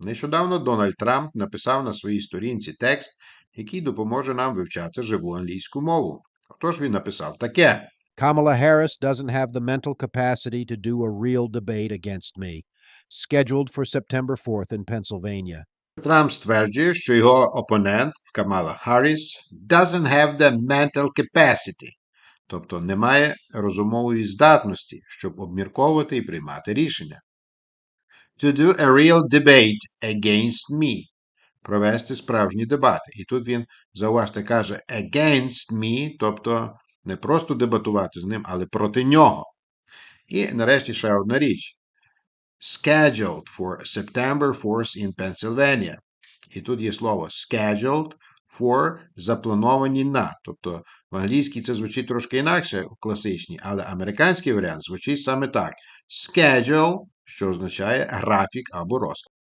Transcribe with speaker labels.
Speaker 1: Нещодавно Дональд Трамп написав на своїй сторінці текст, який допоможе нам вивчати живу англійську мову. Отож він написав таке.
Speaker 2: Kamala Harris doesn't have the mental capacity to do a real debate against me, scheduled for September 4th in Pennsylvania.
Speaker 1: Трамп стверджує, що його опонент Камала Харріс doesn't have the mental capacity, тобто не має розумової здатності, щоб обмірковувати і приймати рішення. To do a real debate against me. Провести справжні дебати. І тут він, зауважте, каже against me, тобто не просто дебатувати з ним, але проти нього. І нарешті ще одна річ. Scheduled for September 4th in Pennsylvania. І тут є слово scheduled for заплановані на. Тобто в англійській це звучить трошки інакше в класичній, але американський варіант звучить саме так: schedule, що означає графік або розклад.